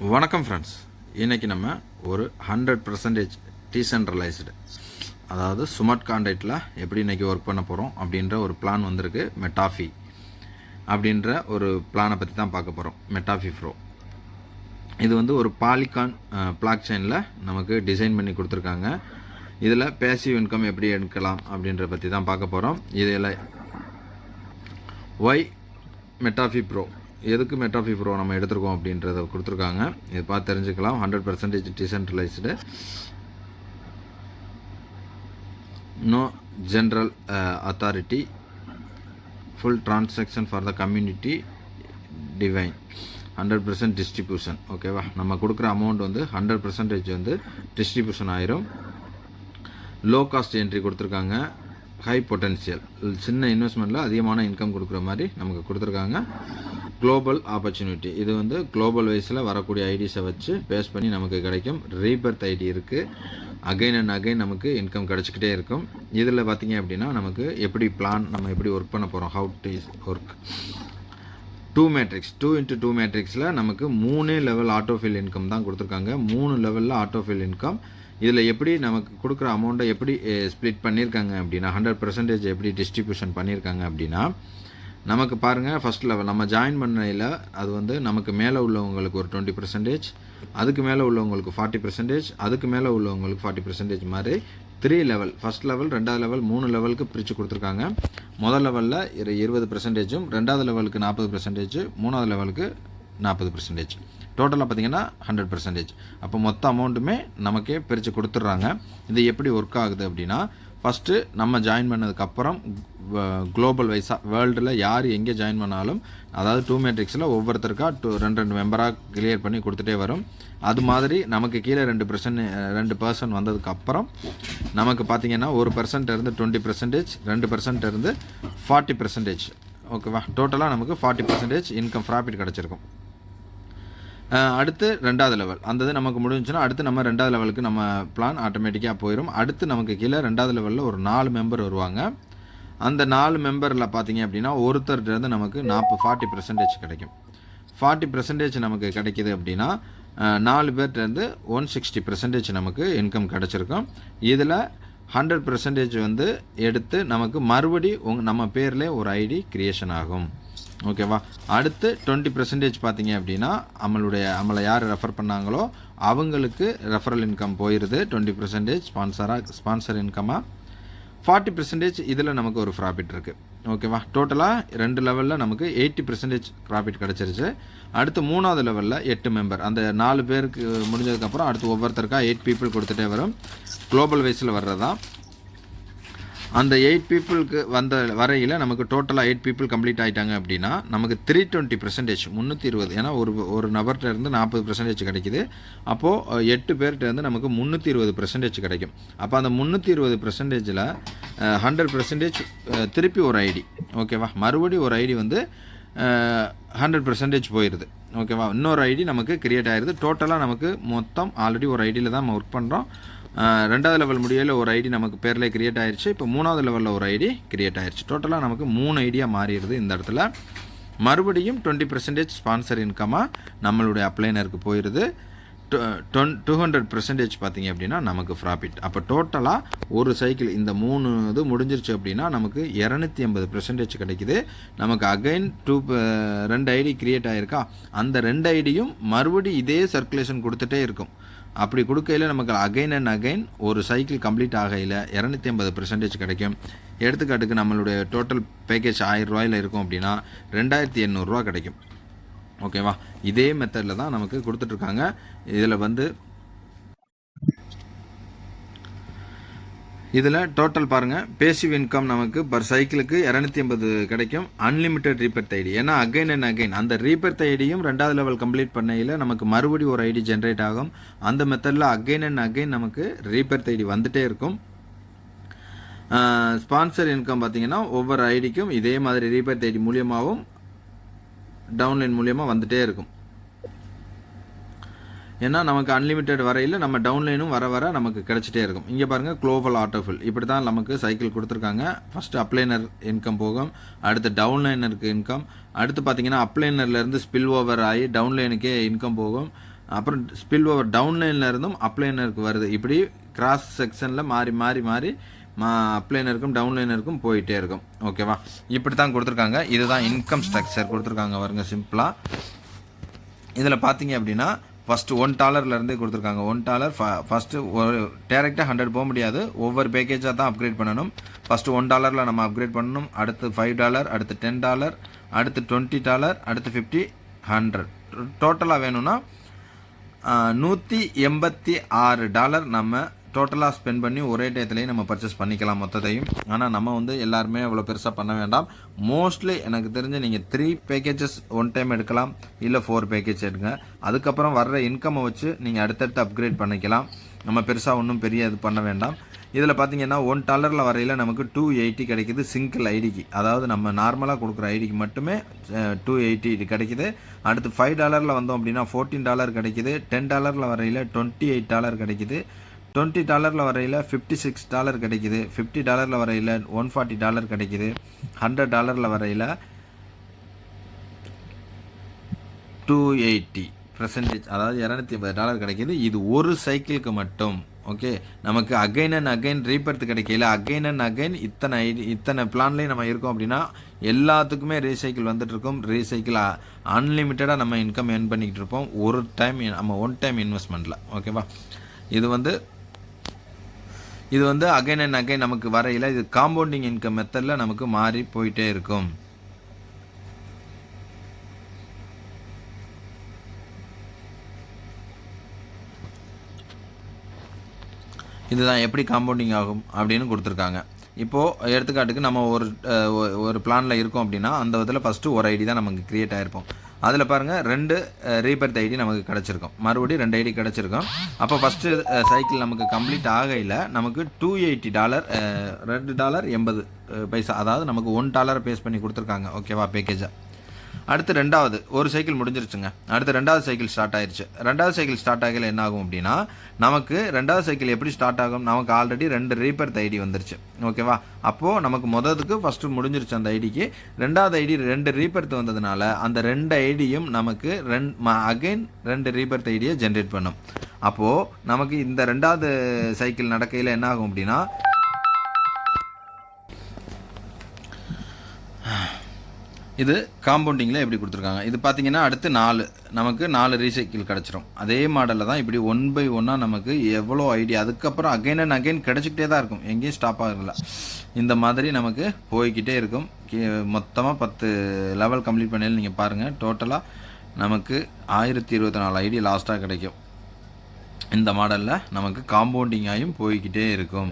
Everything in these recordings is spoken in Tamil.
வணக்கம் ஃப்ரெண்ட்ஸ் இன்றைக்கி நம்ம ஒரு ஹண்ட்ரட் பர்சன்டேஜ் டீசென்ட்ரலைஸ்டு அதாவது சுமட் கான்டாக்டில் எப்படி இன்றைக்கி ஒர்க் பண்ண போகிறோம் அப்படின்ற ஒரு பிளான் வந்திருக்கு மெட்டாஃபி அப்படின்ற ஒரு பிளானை பற்றி தான் பார்க்க போகிறோம் மெட்டாஃபி ப்ரோ இது வந்து ஒரு பாலிகான் பிளாக் செயினில் நமக்கு டிசைன் பண்ணி கொடுத்துருக்காங்க. இதில் பேசிவ் இன்கம் எப்படி எடுக்கலாம் அப்படின்ற பற்றி தான் பார்க்க போகிறோம் இதில் ஒய் மெட்டாஃபி ப்ரோ எதுக்கு மெட்டாஃபி ப்ரோ நம்ம எடுத்திருக்கோம் அப்படின்றத கொடுத்துருக்காங்க. இது பார்த்து தெரிஞ்சுக்கலாம். Hundred percentage decentralised no general authority full transaction for the community divine hundred percent distribution ஓகேவா நம்ம கொடுக்குற அமௌண்ட் வந்து ஹண்ட்ரட் பர்சன்டேஜ் வந்து டிஸ்ட்ரிபியூஷன் ஆயிரும். லோ காஸ்ட் என்ட்ரி கொடுத்துருக்காங்க. ஹை பொட்டன்ஷியல் சின்ன இன்வெஸ்ட்மெண்ட்டில் அதிகமான இன்கம் கொடுக்குற மாதிரி நமக்கு கொடுத்துருக்காங்க. குளோபல் ஆப்பர்ச்சுனிட்டி இது வந்து குளோபல் வைஸில் வரக்கூடிய ஐடிஸை வச்சு பேஸ் பண்ணி நமக்கு கிடைக்கும். ரீபர்த் ஐடி இருக்குது அகைன் அண்ட் அகைன் நமக்கு இன்கம் கிடச்சிக்கிட்டே இருக்கும். இதில் பார்த்திங்க அப்படின்னா நமக்கு எப்படி பிளான் நம்ம எப்படி ஒர்க் பண்ண போகிறோம் how to work two matrix two into two மேட்ரிக்ஸில் நமக்கு மூணே லெவல் ஆட்டோஃபில் இன்கம் தான் கொடுத்துருக்காங்க. மூணு லெவலில் ஆட்டோஃபில் இன்கம் இதில் எப்படி நமக்கு கொடுக்குற அமௌண்ட்டை எப்படி eh, ஸ்ப்ளிட் பண்ணியிருக்காங்க அப்படின்னா ஹண்ட்ரட் பர்சன்டேஜ் எப்படி டிஸ்ட்ரிபியூஷன் பண்ணியிருக்காங்க அப்படின்னா நமக்கு பாருங்கள் ஃபஸ்ட் லெவல் நம்ம ஜாயின் பண்ணையில் அது வந்து நமக்கு மேலே உள்ளவங்களுக்கு ஒரு டுவெண்ட்டி பர்சன்டேஜ் அதுக்கு மேலே உள்ளவங்களுக்கு ஃபார்ட்டி பர்சன்டேஜ் அதுக்கு மேலே உள்ளவங்களுக்கு ஃபார்ட்டி பர்சன்டேஜ் மாதிரி த்ரீ லெவல் ஃபஸ்ட் லெவல் ரெண்டாவது லெவல் மூணு லெவலுக்கு பிரித்து கொடுத்துருக்காங்க. முதல் லெவலில் இரு இருபது பர்சன்டேஜும் ரெண்டாவது லெவலுக்கு நாற்பது பர்சன்டேஜ் மூணாவது லெவலுக்கு நாற்பது பர்சன்டேஜ் டோட்டலாக பார்த்தீங்கன்னா ஹண்ட்ரட் பர்சன்டேஜ் அப்போ மொத்த அமௌண்ட்டுமே நமக்கே பிரித்து கொடுத்துட்றாங்க. இது எப்படி ஒர்க் ஆகுது அப்படின்னா ஃபஸ்ட்டு நம்ம ஜாயின் பண்ணதுக்கப்புறம் குளோபல் வைஸாக வேர்ல்டில் யார் எங்கே ஜாயின் பண்ணாலும் அதாவது டூ மேட்ரிக்ஸில் ஒவ்வொருத்தருக்கா டூ ரெண்டு ரெண்டு மெம்பராக கிளியர் பண்ணி கொடுத்துட்டே வரும். அது மாதிரி நமக்கு கீழே ரெண்டு பர்சன்ட் ரெண்டு பர்சன்ட் வந்ததுக்கப்புறம் நமக்கு பார்த்தீங்கன்னா ஒரு பர்சன்ட் இருந்து டுவெண்ட்டி பர்சன்டேஜ் ரெண்டு பர்சன்ட் இருந்து ஃபார்ட்டி பர்சன்டேஜ் ஓகேவா டோட்டலாக நமக்கு ஃபார்ட்டி பர்சன்டேஜ் இன்கம் ப்ராஃபிட் கிடச்சிருக்கும். அடுத்து ரெண்டாவது லெவல் அந்த இது நமக்கு முடிஞ்சுன்னா அடுத்து நம்ம ரெண்டாவது லெவலுக்கு நம்ம பிளான் ஆட்டோமேட்டிக்காக போயிடும் அடுத்து நமக்கு கீழே ரெண்டாவது லெவலில் ஒரு நாலு மெம்பர் வருவாங்க. அந்த நாலு மெம்பரில் பார்த்தீங்க அப்படின்னா ஒருத்தர்கிட்டருந்து நமக்கு நாற்பது ஃபார்ட்டி பர்சன்டேஜ் கிடைக்கும். ஃபார்ட்டி பர்சன்டேஜ் நமக்கு கிடைக்கிது அப்படின்னா நாலு பேர்கிட்டருந்து ஒன் சிக்ஸ்டி பர்சன்டேஜ் நமக்கு இன்கம் கிடச்சிருக்கும். இதில் ஹண்ட்ரட் பர்சன்டேஜ் வந்து எடுத்து நமக்கு மறுபடி உங் நம்ம பேரில் ஒரு ஐடி க்ரியேஷன் ஆகும். ஓகேவா அடுத்து டுவெண்ட்டி பர்சன்டேஜ் பார்த்தீங்க அப்படின்னா நம்மளுடைய நம்மளை யார் ரெஃபர் பண்ணாங்களோ அவங்களுக்கு ரெஃபரல் இன்கம் போயிடுது டுவெண்ட்டி பர்சன்டேஜ் ஸ்பான்சராக ஸ்பான்சர் இன்கமாக ஃபார்ட்டி பர்சன்டேஜ் இதில் நமக்கு ஒரு ப்ராஃபிட் இருக்குது ஓகேவா டோட்டலாக ரெண்டு லெவலில் நமக்கு எயிட்டி பர்சன்டேஜ் ப்ராஃபிட் கிடச்சிருச்சு. அடுத்து மூணாவது லெவலில் எட்டு மெம்பர் அந்த நாலு பேருக்கு முடிஞ்சதுக்கப்புறம் அடுத்து ஒவ்வொருத்தருக்காக எயிட் பீப்புள் கொடுத்துட்டே வரும். குளோபல் வைஸில் வர்றதா? அந்த எயிட் பீப்புளுக்கு வந்த வரையில் நமக்கு டோட்டலாக எயிட் பீப்புள் கம்ப்ளீட் ஆகிட்டாங்க அப்படின்னா நமக்கு த்ரீ டுவெண்ட்டி பர்சன்டேஜ் முந்நூற்றி இருபது. ஏன்னா ஒரு ஒரு நபர்கிட்ட இருந்து நாற்பது பர்சன்டேஜ் கிடைக்குது. அப்போது எட்டு பேர்கிட்ட இருந்து நமக்கு முந்நூற்றி இருபது பர்சன்டேஜ் கிடைக்கும். அப்போ அந்த முந்நூற்றி இருபது பர்சன்டேஜில் ஹண்ட்ரட் பர்சன்டேஜ் திருப்பி ஒரு ஐடி. ஓகேவா மறுபடியும் ஒரு ஐடி வந்து ஹண்ட்ரட் பர்சன்டேஜ் போயிடுது ஓகேவா இன்னொரு ஐடி நமக்கு க்ரியேட் ஆயிடுது டோட்டலாக நமக்கு மொத்தம் ஆல்ரெடி ஒரு ஐடியில் தான் நம்ம ஒர்க் பண்ணுறோம் ரெண்டாவது லெவல் முடியல ஒரு ஐடி நமக்கு பேரில் கிரியேட் ஆயிடுச்சு இப்போ மூணாவது லெவலில் ஒரு ஐடி கிரியேட் ஆயிடுச்சு டோட்டலாக நமக்கு மூணு ஐடியா மாறிடுது இந்த இடத்துல. மறுபடியும் டுவெண்ட்டி பர்சன்டேஜ் ஸ்பான்சர் இன்கமாக நம்மளுடைய அப்ளைனருக்கு போயிடுது டொன் டூ ஹண்ட்ரட் பர்சன்டேஜ் பார்த்தீங்க அப்படின்னா நமக்கு ப்ராஃபிட் அப்போ டோட்டலாக ஒரு சைக்கிள் இந்த மூணு இது முடிஞ்சிருச்சு அப்படின்னா நமக்கு இரநூத்தி ஐம்பது பர்சன்டேஜ் கிடைக்குது. நமக்கு அகைன் டூ ரெண்டு ஐடி கிரியேட் ஆகிருக்கா அந்த ரெண்டு ஐடியும் மறுபடியும் இதே சர்க்குலேஷன் கொடுத்துட்டே இருக்கும். அப்படி கொடுக்கையில் நமக்கு அகைன் அண்ட் அகைன் ஒரு சைக்கிள் கம்ப்ளீட் ஆகையில் இரநூத்தி ஐம்பது பெர்சன்டேஜ் கிடைக்கும். எடுத்துக்காட்டுக்கு நம்மளுடைய டோட்டல் பேக்கேஜ் ஆயிரம் ரூபாயில் இருக்கும் அப்படின்னா ரெண்டாயிரத்தி எண்ணூறுரூவா கிடைக்கும். ஓகேவா இதே மெத்தடில் தான் நமக்கு கொடுத்துட்ருக்காங்க இதில் வந்து இதில் டோட்டல் பாருங்கள் பேசிவ் இன்கம் நமக்கு பர் சைக்கிளுக்கு இரநூத்தி ஐம்பது கிடைக்கும். அன்லிமிட்டெட் ரீபர்த் ஐடி ஏன்னா அகைன் அண்ட் அகைன் அந்த ரீபர்த் ஐடியும் ரெண்டாவது லெவல் கம்ப்ளீட் பண்ணையில் நமக்கு மறுபடி ஒரு ஐடி ஜென்ரேட் ஆகும். அந்த மெத்தடில் அகைன் அண்ட் அகைன் நமக்கு ரீபர்த் ஐடி வந்துகிட்டே இருக்கும். ஸ்பான்சர் இன்கம் பார்த்தீங்கன்னா ஒவ்வொரு ஐடிக்கும் இதே மாதிரி ரீபர்த் ஐடி மூலியமாகவும் டவுன்லைன் மூலியமாக வந்துகிட்டே இருக்கும். ஏன்னா நமக்கு அன்லிமிட்டெட் வரையில் நம்ம டவுன்லைனும் வர வர நமக்கு கிடச்சிட்டே இருக்கும். இங்கே பாருங்கள் குளோபல் ஆட்டோஃபில் இப்படி தான் நமக்கு சைக்கிள் கொடுத்துருக்காங்க. ஃபஸ்ட்டு அப்ளைனர் இன்கம் போகும். அடுத்து டவுன்லைனருக்கு இன்கம் அடுத்து பார்த்தீங்கன்னா அப்ளைனர்லேருந்து ஸ்பில் ஓவர் ஆகி டவுன்லைனுக்கே இன்கம் போகும். அப்புறம் ஸ்பில் ஓவர் டவுன்லைனில் இருந்தும் அப்ளைனருக்கு வருது. இப்படி கிராஸ் செக்ஷனில் மாறி மாறி மாறி மா அப்ளைனருக்கும் டவுன்லைனருக்கும் போயிட்டே இருக்கும். ஓகேவா இப்படி தான் கொடுத்துருக்காங்க. இதுதான் இன்கம் ஸ்ட்ரக்சர் கொடுத்துருக்காங்க பாருங்க சிம்பிளாக இதில் பார்த்தீங்க அப்படின்னா ஃபஸ்ட்டு ஒன் டாலர்லேருந்தே கொடுத்துருக்காங்க. ஒன் டாலர் ஃபஸ்ட்டு ஒரு டேரெக்டாக ஹண்ட்ரட் போக முடியாது. ஒவ்வொரு பேக்கேஜாக தான் அப்கிரேட் பண்ணணும். ஃபஸ்ட்டு ஒன் டாலரில் நம்ம அப்கிரேட் பண்ணணும். அடுத்து ஃபைவ் டாலர் அடுத்து டென் டாலர் அடுத்து டுவெண்ட்டி டாலர் அடுத்து ஃபிஃப்டி ஹண்ட்ரட் டோட்டலாக வேணும்னா நூற்றி எண்பத்தி ஆறு டாலர் நம்ம டோட்டலாக ஸ்பெண்ட் பண்ணி ஒரே டயத்துலேயே நம்ம பர்ச்சேஸ் பண்ணிக்கலாம் மொத்தத்தையும். ஆனால் நம்ம வந்து எல்லாருமே அவ்வளோ பெருசாக பண்ண வேண்டாம். மோஸ்ட்லி எனக்கு தெரிஞ்சு நீங்கள் த்ரீ பேக்கேஜஸ் ஒன் டைம் எடுக்கலாம். இல்லை ஃபோர் பேக்கேஜ் எடுங்க. அதுக்கப்புறம் வர்ற இன்கம்மை வச்சு நீங்கள் அடுத்தடுத்து அப்கிரேட் பண்ணிக்கலாம். நம்ம பெருசாக ஒன்றும் பெரிய இது பண்ண வேண்டாம். இதில் பார்த்தீங்கன்னா ஒன் டாலரில் வரையில் நமக்கு டூ எயிட்டி கிடைக்குது சிங்கிள் ஐடிக்கு அதாவது நம்ம நார்மலாக கொடுக்குற ஐடிக்கு மட்டுமே டூ எயிட்டி கிடைக்கிது. அடுத்து ஃபைவ் டாலரில் வந்தோம் அப்படின்னா ஃபோர்டீன் டாலர் கிடைக்கிது. டென் டாலரில் வரையில் டுவெண்ட்டி எயிட் டாலர் கிடைக்குது. டுவெண்ட்டி டாலரில் வரையில் ஃபிஃப்டி சிக்ஸ் டாலர் கிடைக்குது. ஃபிஃப்டி டாலரில் வரையில் ஒன் ஃபார்ட்டி டாலர் கிடைக்குது. ஹண்ட்ரட் டாலரில் வரையில் டூ எயிட்டி பர்சன்டேஜ் அதாவது இரநூத்தி ஐம்பது டாலர் கிடைக்கிது. இது ஒரு சைக்கிளுக்கு மட்டும் ஓகே நமக்கு அகைன் அண்ட் அகைன் ரீபர்த் கிடைக்கல. அகைன் அண்ட் அகைன் இத்தனை ஐடி இத்தனை பிளான்லேயும் நம்ம இருக்கோம் அப்படின்னா எல்லாத்துக்குமே ரீசைக்கிள் வந்துட்டுருக்கோம். ரீசைக்கிள் அன்லிமிட்டடாக நம்ம இன்கம் ஏர்ன் பண்ணிக்கிட்டு இருப்போம் ஒரு டைம் நம்ம ஒன் டைம் இன்வெஸ்ட்மெண்ட்டில் ஓகேவா இது வந்து இது வந்து அகைன் அண்ட் அகைன் நமக்கு வரையில் இது காம்பவுண்டிங் இன்கம் மெத்தடில் நமக்கு மாறி போயிட்டே இருக்கும். இதுதான் எப்படி காம்பவுண்டிங் ஆகும் அப்படின்னு கொடுத்துருக்காங்க. இப்போது எடுத்துக்காட்டுக்கு நம்ம ஒரு ஒரு பிளானில் இருக்கோம் அப்படின்னா அந்த விதத்தில் ஃபஸ்ட்டு ஒரு ஐடி தான் நமக்கு க்ரியேட் ஆகிருப்போம் அதில் பாருங்கள் ரெண்டு ரீபர்த் ஐடி நமக்கு கிடச்சிருக்கும். மறுபடியும் ரெண்டு ஐடி கிடச்சிருக்கும். அப்போ ஃபஸ்ட்டு சைக்கிள் நமக்கு கம்ப்ளீட் ஆகையில் நமக்கு டூ எயிட்டி டாலர் ரெண்டு டாலர் எண்பது பைசா. அதாவது நமக்கு ஒன் டாலரை பேஸ் பண்ணி கொடுத்துருக்காங்க. ஓகேவா பேக்கேஜாக அடுத்து ரெண்டாவது ஒரு சைக்கிள் முடிஞ்சிருச்சுங்க. அடுத்து ரெண்டாவது சைக்கிள் ஸ்டார்ட் ஆயிருச்சு. ரெண்டாவது சைக்கிள் ஸ்டார்ட் ஆகல என்ன ஆகும் அப்படின்னா நமக்கு ரெண்டாவது சைக்கிள் எப்படி ஸ்டார்ட் ஆகும்? நமக்கு ஆல்ரெடி ரெண்டு ரீபர் ஐடி வந்துருச்சு. ஓகேவா அப்போது நமக்கு மொதத்துக்கு ஃபஸ்ட்டு முடிஞ்சிருச்சு அந்த ஐடிக்கு ரெண்டாவது ஐடி ரெண்டு ரீபர்த் வந்ததுனால அந்த ரெண்டு ஐடியும் நமக்கு ரெண் அகைன் ரெண்டு ரீபர்த் ஐடியை ஜென்ரேட் பண்ணும். அப்போது நமக்கு இந்த ரெண்டாவது சைக்கிள் நடக்கையில் என்ன ஆகும் அப்படின்னா இது காம்பவுண்டிங்கில் எப்படி கொடுத்துருக்காங்க? இது பார்த்தீங்கன்னா அடுத்து நாலு. நமக்கு நாலு ரீசைக்கிள் கிடச்சிரும். அதே மாடலில் தான் இப்படி ஒன் பை ஒன்னாக நமக்கு எவ்வளோ ஐடியா அதுக்கப்புறம் அகைன் அண்ட் அகைன் கிடச்சிக்கிட்டே தான் இருக்கும். எங்கேயும் ஸ்டாப் ஆகல இந்த மாதிரி நமக்கு போய்கிட்டே இருக்கும். மொத்தமாக பத்து லெவல் கம்ப்ளீட் பண்ணி நீங்கள் பாருங்கள் டோட்டலாக நமக்கு ஆயிரத்தி இருபத்தி நாலு ஐடி லாஸ்ட்டாக கிடைக்கும். இந்த மாடலில் நமக்கு காம்பவுண்டிங்காயும் போய்கிட்டே இருக்கும்.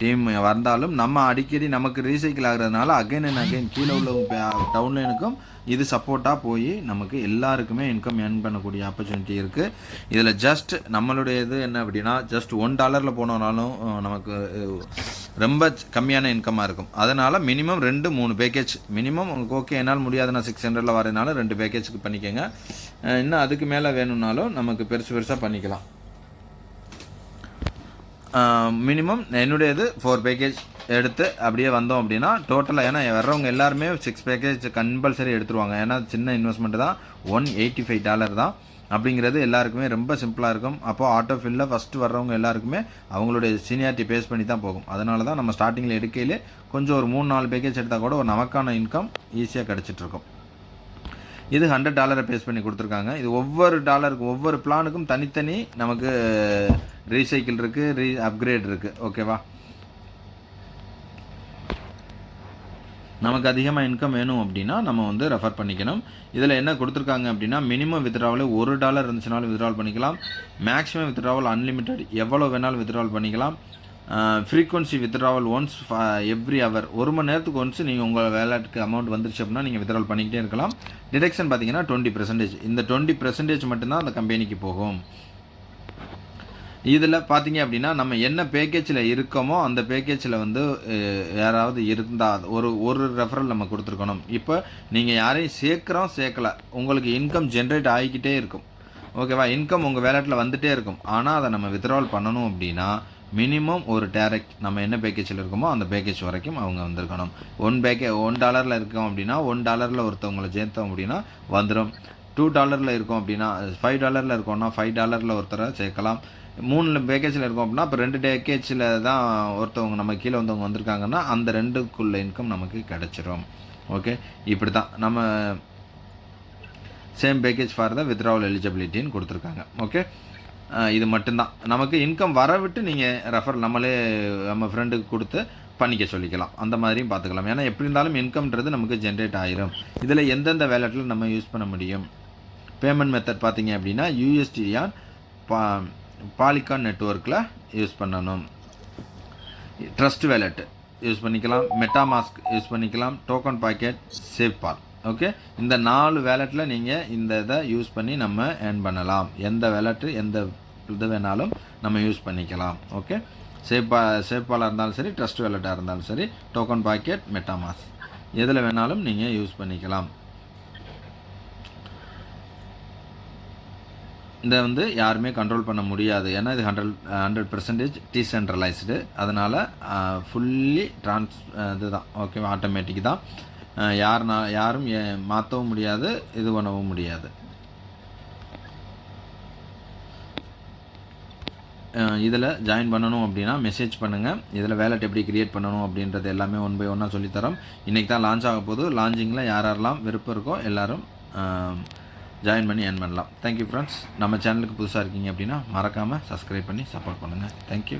டீம் வந்தாலும் நம்ம அடிக்கடி நமக்கு ரீசைக்கிள் ஆகுறதுனால அகைன் அண்ட் அகைன் கீழே உள்ள டவுன்லைனுக்கும் இது சப்போர்ட்டாக போய் நமக்கு எல்லாருக்குமே இன்கம் ஏர்ன் பண்ணக்கூடிய ஆப்பர்ச்சுனிட்டி இருக்குது இதில் ஜஸ்ட் நம்மளுடைய இது என்ன அப்படின்னா ஜஸ்ட் ஒன் டாலரில் போனோம்னாலும் நமக்கு ரொம்ப கம்மியான இன்கமாக இருக்கும். அதனால் மினிமம் ரெண்டு மூணு பேக்கேஜ் மினிமம் உங்களுக்கு ஓகே என்னால் முடியாதுன்னா சிக்ஸ் ஹண்ட்ரடில் வரேனாலும் ரெண்டு பேக்கேஜுக்கு பண்ணிக்கோங்க. இன்னும் அதுக்கு மேலே வேணும்னாலும் நமக்கு பெருசு பெருசாக பண்ணிக்கலாம். மினிமம் என்னுடையது ஃபோர் பேக்கேஜ் எடுத்து அப்படியே வந்தோம் அப்படின்னா டோட்டலாக ஏன்னா வர்றவங்க எல்லாருமே சிக்ஸ் பேக்கேஜ் கம்பல்சரி எடுத்துருவாங்க. ஏன்னா சின்ன இன்வெஸ்ட்மெண்ட் தான். ஒன் எயிட்டி ஃபைவ் டாலர் தான். அப்படிங்கிறது எல்லாருக்குமே ரொம்ப சிம்பிளாக இருக்கும். அப்போது ஆட்டோ ஃபில்லில் ஃபஸ்ட்டு வர்றவங்க எல்லாருக்குமே அவங்களுடைய சீனியாரிட்டி பேஸ் பண்ணி தான் போகும். அதனால தான் நம்ம ஸ்டார்டிங்கில் எடுக்கையிலே கொஞ்சம் ஒரு மூணு நாலு பேக்கேஜ் எடுத்தால் கூட ஒரு நமக்கான இன்கம் ஈஸியாக கிடச்சிட்ருக்கோம் இது ஹண்ட்ரட் டாலரை பேஸ் பண்ணி கொடுத்துருக்காங்க. இது ஒவ்வொரு டாலருக்கும் ஒவ்வொரு பிளானுக்கும் தனித்தனி நமக்கு ரீசைக்கிள் இருக்குது ரீ அப்கிரேட் இருக்குது ஓகேவா நமக்கு அதிகமாக இன்கம் வேணும் அப்படின்னா நம்ம வந்து ரெஃபர் பண்ணிக்கணும். இதில் என்ன கொடுத்துருக்காங்க அப்படின்னா மினிமம் வித்ட்ராவல் ஒரு டாலர் இருந்துச்சுனாலும் வித்ட்ராவல் பண்ணிக்கலாம். மேக்ஸிமம் வித்ட்ராவல் அன்லிமிட்டெட் எவ்வளோ வேணாலும் வித்ட்ராவல் பண்ணிக்கலாம். Frequency withdrawal once every hour ஒரு மணி நேரத்துக்கு ஒன்ஸ் நீங்கள் உங்கள் வேலாட்டுக்கு அமௌண்ட் வந்துருச்சு அப்படின்னா நீங்கள் வித்ட்ரால் பண்ணிக்கிட்டே இருக்கலாம். டிடக்ஷன் பார்த்தீங்கன்னா டுவெண்ட்டி பர்சன்டேஜ் இந்த டுவெண்ட்டி பர்சன்டேஜ் மட்டும்தான் அந்த கம்பெனிக்கு போகும். இதில் பார்த்தீங்க அப்படின்னா நம்ம என்ன பேக்கேஜில் இருக்கோமோ அந்த பேக்கேஜில் வந்து யாராவது இருந்தால் ஒரு ஒரு ரெஃபரல் நம்ம கொடுத்துருக்கணும். இப்போ நீங்கள் யாரையும் சேர்க்குறோம் சேர்க்கல. உங்களுக்கு இன்கம் ஜென்ரேட் ஆகிக்கிட்டே இருக்கும். ஓகேவா இன்கம் உங்கள் வேலட்டில் வந்துகிட்டே இருக்கும். ஆனால் அதை நம்ம வித்ட்ராவல் பண்ணணும் அப்படின்னா மினிமம் ஒரு டேரக்ட் நம்ம என்ன பேக்கேஜில் இருக்கோமோ அந்த பேக்கேஜ் வரைக்கும் அவங்க வந்திருக்கணும். ஒன் பேக்கே ஒன் டாலரில் இருக்கோம் அப்படின்னா ஒன் டாலரில் ஒருத்தவங்களை சேர்த்தோம் அப்படின்னா வந்துடும் டூ டாலரில் இருக்கோம் அப்படின்னா ஃபைவ் டாலரில் இருக்கோம்னா ஃபைவ் டாலரில் ஒருத்தரை சேர்க்கலாம். மூணு பேக்கேஜில் இருக்கோம் அப்படின்னா இப்போ ரெண்டு பேக்கேஜில் தான் ஒருத்தவங்க நம்ம கீழே வந்தவங்க வந்திருக்காங்கன்னா அந்த ரெண்டுக்குள்ள இன்கம் நமக்கு கிடச்சிரும். ஓகே இப்படி தான் நம்ம same package for the withdrawal எலிஜிபிலிட்டின்னு கொடுத்துருக்காங்க. ஓகே இது மட்டும்தான். நமக்கு இன்கம் வர விட்டு நீங்கள் ரெஃபர் நம்மளே நம்ம ஃப்ரெண்டுக்கு கொடுத்து பண்ணிக்க சொல்லிக்கலாம். அந்த மாதிரியும் பார்த்துக்கலாம். ஏன்னா எப்படி இருந்தாலும் இன்கம்ன்றது நமக்கு ஜென்ரேட் ஆயிரும். இதில் எந்தெந்த வேலெட்டில் நம்ம யூஸ் பண்ண முடியும்? பேமெண்ட் மெத்தட் பார்த்தீங்க அப்படின்னா யூஎஸ்டிஆன் பா பாலிகான் நெட்ஒர்க்கில் யூஸ் பண்ணணும். ட்ரஸ்ட் வேலெட்டு யூஸ் பண்ணிக்கலாம். மெட்டாமாஸ்க் யூஸ் பண்ணிக்கலாம். Token pocket safe pal okay இந்த நாலு வேலெட்டில் நீங்கள் இந்த இதை யூஸ் பண்ணி நம்ம ஏர்ன் பண்ணலாம். எந்த வேலெட்டு எந்த இது வேணாலும் நம்ம யூஸ் பண்ணிக்கலாம். ஓகே சேப்பா சேப்பாலாக இருந்தாலும் சரி ட்ரஸ்ட் வேலெட்டாக இருந்தாலும் சரி டோக்கன் பாக்கெட் மெட்டாமாஸ் எதில் வேணாலும் நீங்கள் யூஸ் பண்ணிக்கலாம். இதை வந்து யாருமே கண்ட்ரோல் பண்ண முடியாது. ஏன்னா இது ஹண்ட்ரட் ஹண்ட்ரட் பர்சன்டேஜ் டீசென்ட்ரலைஸ்டு அதனால் ஃபுல்லி ட்ரான்ஸ் இதுதான். ஓகே ஆட்டோமேட்டிக் தான். யாருனா யாரும் ஏ- மாற்றவும் முடியாது இது பண்ணவும் முடியாது. இதில் ஜாயின் பண்ணணும் அப்படின்னா மெசேஜ் பண்ணுங்கள் இதில் வேலட் எப்படி க்ரியேட் பண்ணணும் அப்படின்றது எல்லாமே ஒன் பை ஒன்னாக சொல்லித்தரோம். இன்றைக்கி தான் லான்ச் ஆக போகுது. லான்ச்சிங்கில் யார் யாரெல்லாம் விருப்பம் இருக்கோ எல்லோரும் ஜாயின் பண்ணி ஏர்ன் பண்ணலாம். தேங்க்யூ ஃப்ரெண்ட்ஸ் நம்ம சேனலுக்கு புதுசாக இருக்கீங்க அப்படின்னா மறக்காமல் சப்ஸ்கிரைப் பண்ணி சப்போர்ட் பண்ணுங்கள் தேங்க்யூ